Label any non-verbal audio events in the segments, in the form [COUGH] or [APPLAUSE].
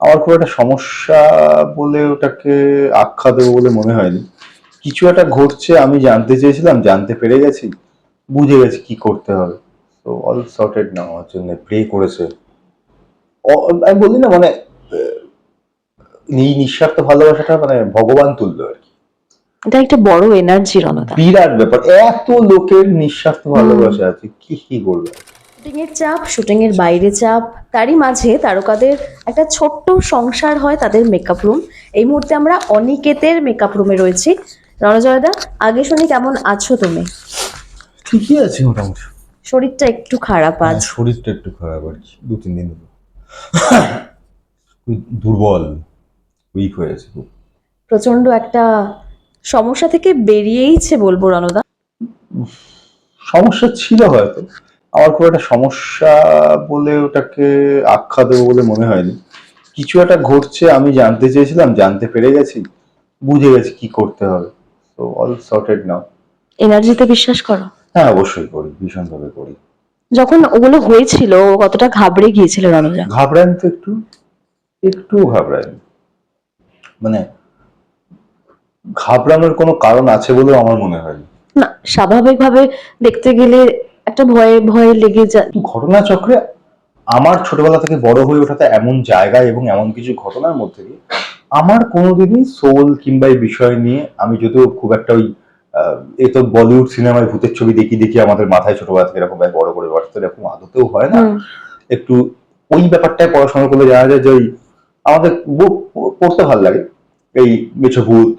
আমার খুব একটা সমস্যা বলে ওটাকে আখ্যা দেবো বলে মনে হয়নি। কিছু একটা ঘটছে আমি জানতে চেয়েছিলাম জানতে পেরে গেছি বুঝে গেছি কি করতে হবে। তো অল সর্টেড না আমার জন্য প্রে করেছে। আমি বলি না মানে এই নিঃস্বার্থ ভালোবাসাটা মানে ভগবান তুললো আর কি। এটা একটা বড় এনার্জি রণদা বিরাট ব্যাপার এত লোকের নিঃস্বার্থ ভালোবাসা আছে কি কি বলবে? শুটিং এর চাপ শুটিং এর বাইরে চাপ তারই মাঝে তারকাদের একটা ছোট্ট সংসার হয় তাদের মেকআপ রুম এই মুহূর্তে আমরা অনিকেতের মেকআপ রুমে রয়েছি। রণজয়দা আগে শুনি কেমন আছো তুমি? ঠিকই আছে মোটামুটি। শরীরটা একটু খারাপ আজ। হ্যাঁ, শরীরটা একটু খারাপ আর কি দু তিন দিন হলো। দুর্বল উইক হয়ে আছে খুব। প্রচণ্ড একটা সমস্যা থেকে বেরিয়েইছে বলব রণদা। সমস্যা ছিল হয়তো। আমার খুব একটা সমস্যা বলে ওটাকে আখ্যা দেবো বলে মনে হয়নি। কিছু একটা ঘটছে আমি জানতে চেয়েছিলাম জানতে পেরে গেছি বুঝে গেছি কি করতে হবে। তো অল সর্টেড নাও এনার্জিতে বিশ্বাস করো? হ্যাঁ অবশ্যই করি ভীষণভাবে করি। যখন ওগুলো হয়েছিল কতটা ঘাবড়ে গিয়েছিল রণজা ঘাবড়ান তো একটু? একটু ঘাবড়ান মানে ঘাবড়ানোর কোনো কারণ আছে বলেও আমার মনে হয়নি। না স্বাভাবিকভাবে দেখতে গেলে একটা ভয়ে ভয়ে লেগে যায়। ঘটনাচক্রে আমার ছোটবেলা থেকে বড় হয়ে ওঠাতে এমন জায়গায় এবং এমন কিছু ঘটনার মধ্যে দিয়ে আমার কোনোদিনই সোল কিংবা এই বিষয় নিয়ে আমি যদিও খুব একটা ওই এই তো বলিউড সিনেমায় ভূতের ছবি দেখি দেখি আমাদের মাথায় ছোটবেলা থেকে এরকম বড় করে বাড়তে এরকম আদতেও হয় না। একটু ওই ব্যাপারটায় পড়াশোনা করলে জানা যায় যে ওই আমাদের পড়তে ভালো লাগে। এই মেছভূত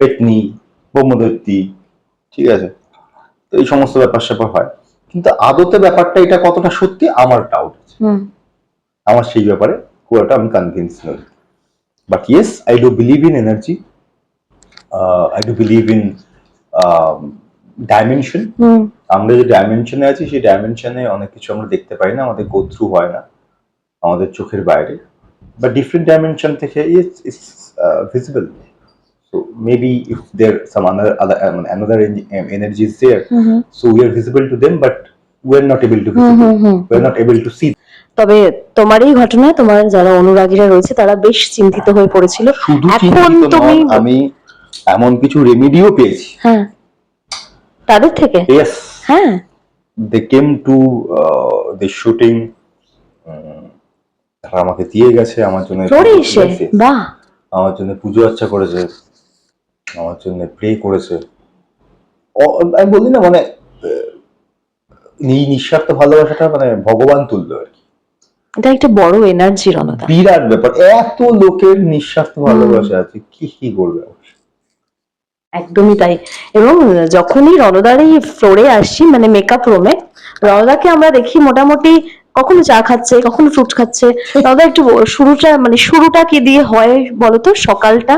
পেটনি ব্রহ্মদৈত্যী ঠিক আছে? তো এই সমস্ত ব্যাপার স্যাপার হয়। কিন্তু আদতে ব্যাপারটা এটা কতটা সত্যি আমার ডাউট আছে। আমার সেই ব্যাপারে খুব একটা আমি কনভিন্স নই। But yes I do believe in energy I do believe in dimension hmm. আমরা যে ডাইমেনশনে আছি সেই ডাইমেনশনে অনেক কিছু আমরা দেখতে পাই না আমাদের গো থ্রু হয় না আমাদের চোখের বাইরে। বা ডিফারেন্ট ডাইমেনশন থেকে it's it's visible so maybe if there some another another energy is there hmm hmm, so we are visible to them but we are not able to visible. Hmm hmm we are not able to see তবে তোমার এই ঘটনায় তোমার যারা অনুরাগীরা রয়েছে তারা বেশ চিন্তিত হয়ে পড়েছিল। শুধু এখন চিন্তিত তুমি- আমি এমন কিছু রেমিডিও পেয়েছি। হ্যাঁ। তাদের থেকে? ইয়েস হ্যাঁ। They came to the shooting তারা আমাকে দিয়ে গেছে আমার জন্য ফ্লোরে এসে? বাহ! আমার জন্য পুজো আচ্ছা করেছে। আমার জন্য প্রে করেছে। আমি বলি না মানে এই নিঃস্বার্থ ভালোবাসাটা মানে ভগবান তুললো আর কি। এটা একটা বড় এনার্জি রণদা বিরাট ব্যাপার। এত লোকের নিঃস্বার্থ ভালোবাসা আছে কি কি করবে একদমই তাই। এবং যখনই রণদার এই ফ্লোরে আসছি মানে মেকআপ রুমে রণদাকে আমরা দেখি মোটামুটি কখনো চা খাচ্ছে কখনো ফ্রুট খাচ্ছে। রণদা একটু শুরুটা মানে শুরুটা কি দিয়ে হয় বলতো? সকালটা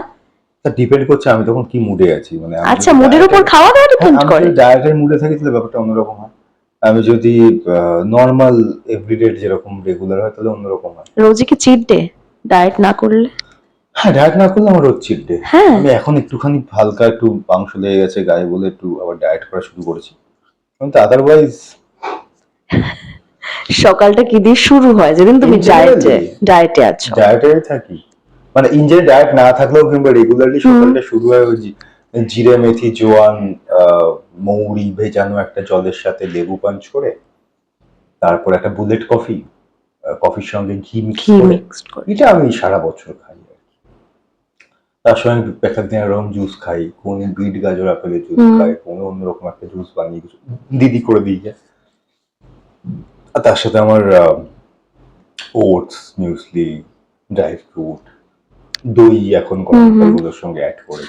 তা ডিপেন্ড করছে আমি তখন কি মুডে আছি মানে আচ্ছা মুডের উপর খাওয়া দাওয়া ডিপেন্ড করে। যদি ডায়েটের মুডে থাকি তাহলে ব্যাপারটা অন্যরকম হয়। আমি যদি নর্মাল এভরিডে যেরকম রেগুলার হয় তাহলে অন্যরকম হয়। রোজই কি চিট ডে ডায়েট না করলে? হ্যাঁ ডায়েট না করলে আমার রোজ চিট ডে হ্যাঁ। আমি এখন একটুখানি হালকা একটু মাংস লেগে গেছে গায়ে বলে একটু আবার ডায়েট করা শুরু করেছি। কিন্তু আদারওয়াইজ সকালটা কি দিয়ে শুরু হয়? যেদিন তুমি ডায়েটে. ডায়েটে আছো। ডায়েটে থাকি। মানে ইনজেন ডায়েট না থাকলেও কিংবা রেগুলারলি সকালটা শুরু হয় ওই জিরে মেথি জোয়ান মৌরি ভেজানো একটা জলের সাথে লেবু পান করে তারপর একটা বুলেট কফি কফির সঙ্গে ঘি মিক্স করে। এটা আমি সারা বছর খাই। তার সঙ্গে এক একদিন এরকম জুস খাই কোন বিট গাজর আপেলের জুস খাই কোন অন্যরকম একটা জুস বানিয়ে কিছু দিদি করে দিয়ে যায়। আর তার সাথে আমার ওটস মিউসলি ড্রাই ফ্রুট দই এখন হুম। সঙ্গে অ্যাড করে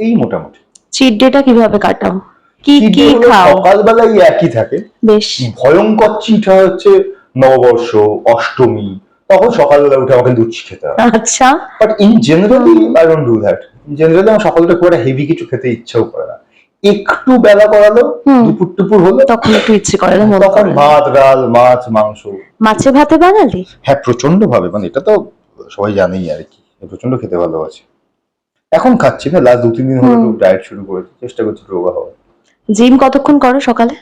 এই মোটামুটি। চিট ডেটা কীভাবে কাটাও? কি কি খাও? সকালবেলায় একই থাকে। বেশ। ভয়ঙ্কর চিট হচ্ছে নববর্ষ অষ্টমী তখন সকালবেলা উঠে আমাকে লুচি খেতে হয়। আচ্ছা। But in generally I don't do that generally আমার সকালটা খুব একটা হেভি কিছু খেতে ইচ্ছেও করে না। একটু বেলা করালো। দুপুর টুপুর হলো। তখন একটু ইচ্ছে করে না তখন ভাত ডাল মাছ মাংস। মাছে ভাতে বাঙালি? হ্যাঁ প্রচণ্ড ভাবে মানে এটা তো সবাই জানেই আর কি। প্রচণ্ড খেতে ভালোবাসে। এখন খাচ্ছি না লাস্ট দু তিন দিন হলো ডায়েট শুরু করেছি চেষ্টা করছি রোগা হওয়ার। জিম কতক্ষণ করো সকালে?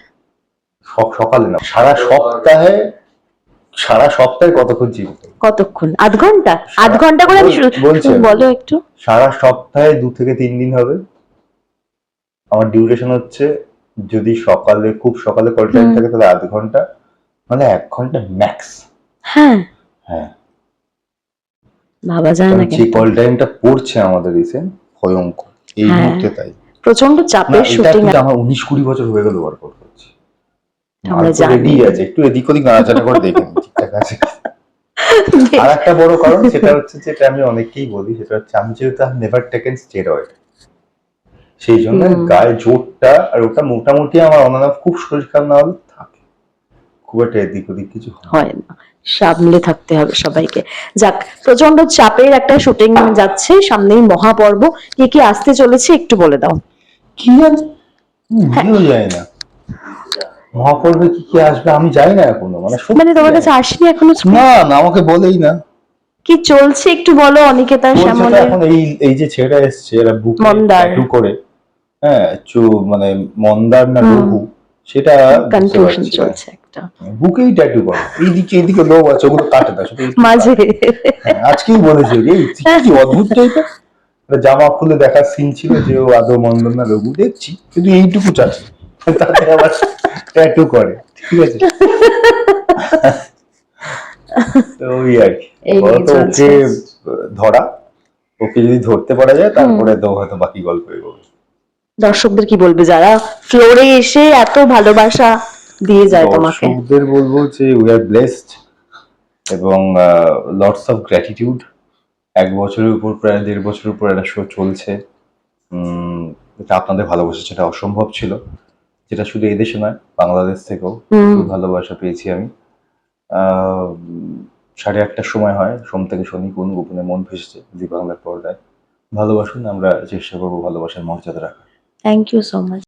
সকালে না সারা সপ্তাহে সারা সপ্তাহে কতক্ষণ জিম কতক্ষণ? আধ ঘণ্টা? আধ ঘণ্টা করে আমি বলো একটু। সারা সপ্তাহে দু থেকে তিন দিন হবে। আমার ডিউরেশন হচ্ছে যদি সকালে খুব সকালে কল টাইম থাকে তাহলে আধ ঘণ্টা মানে এক ঘণ্টা ম্যাক্স হ্যাঁ। হ্যাঁ। ভাবা যায় না যে কল টাইমটা পড়ছে আমাদের রিসেন্ট ভয়ঙ্কর। এই হ্যাঁ। মুহূর্তে তাই। প্রচণ্ড চাপের শুটিং আমার উনিশ কুড়ি বছর হয়ে গেল ওয়ার্কআউট করছি। আমরা জানি। আছে একটু এদিক ওদিক নাড়াচাড়া করে দেখে নিই, ঠিকঠাক আছে। [LAUGHS] আর একটা বড় কারণ সেটা হচ্ছে যেটা আমি অনেককেই বলি সেটা হচ্ছে আমি যেহেতু নেভার টেকেন স্টেরয়েড সেই জন্য গায়ে জোরটা আর ওটা মোটামুটি আমার অনানাফ খুব শরীর খারাপ না হলে থাকে। খুব একটা এদিক ওদিক কিছু হয় না। হয় সামলে থাকতে হবে সবাইকে। যাক প্রচণ্ড চাপের একটা শুটিং যাচ্ছে সামনেই মহাপর্ব। কি কি আসতে চলেছে একটু বলে দাও। কি জানি? যায় না। মহাপর্বে কি কি আসবে আমি যাই না এখনও মানে মানে তোমার কাছে আসেনি এখনও না। না আমাকে বলেই না। কি চলছে একটু বলো অনিকেতা তো এখন এই এই যে ছেলেটা এসছে এরা বুক মন্দার। ট্যাটু করে। হ্যাঁ চু মানে মন্দার না রঘু সেটা কনফিউশন চলছে। একটা। বুকেই ট্যাটু করে। এইদিকে এইদিকে লোক আছে ওগুলো কাটে না শুধু মাঝে। হ্যাঁ, আজকেই বলেছে এই কি অদ্ভুত টাইপের জামা খুলে দেখার সিন ছিল যে ও আদৌ মন্দন না দেখছি। কিন্তু এইটুকু চাচ্ছে। তাতে আবার ট্যাটু করে ঠিক আছে? তো ওই আর কি। ওকে ধরা। ওকে যদি ধরতে পারা যায় তারপরে তো হয়তো বাকি গল্প এগোবে দর্শকদের কি বলবে? যারা ফ্লোরে এসে এত ভালোবাসা দিয়ে যায় তোমাকে। দর্শকদের বলব যে উই আর ব্লেসড এবং লটস অফ গ্র্যাটিটিউড এক বছরের উপর প্রায় দেড় বছরের উপর একটা শো চলছে। এটা আপনাদের ভালোবাসা সেটা অসম্ভব ছিল। যেটা শুধু এদেশে নয় বাংলাদেশ থেকেও খুব ভালোবাসা পেয়েছি আমি। সাড়ে আটটার সময় হয় সোম থেকে শনি কোন গোপনে মন ভেসেছে জি বাংলার পর্দায়। ভালোবাসুন আমরা চেষ্টা করব ভালোবাসার মর্যাদা রাখার। Thank you so much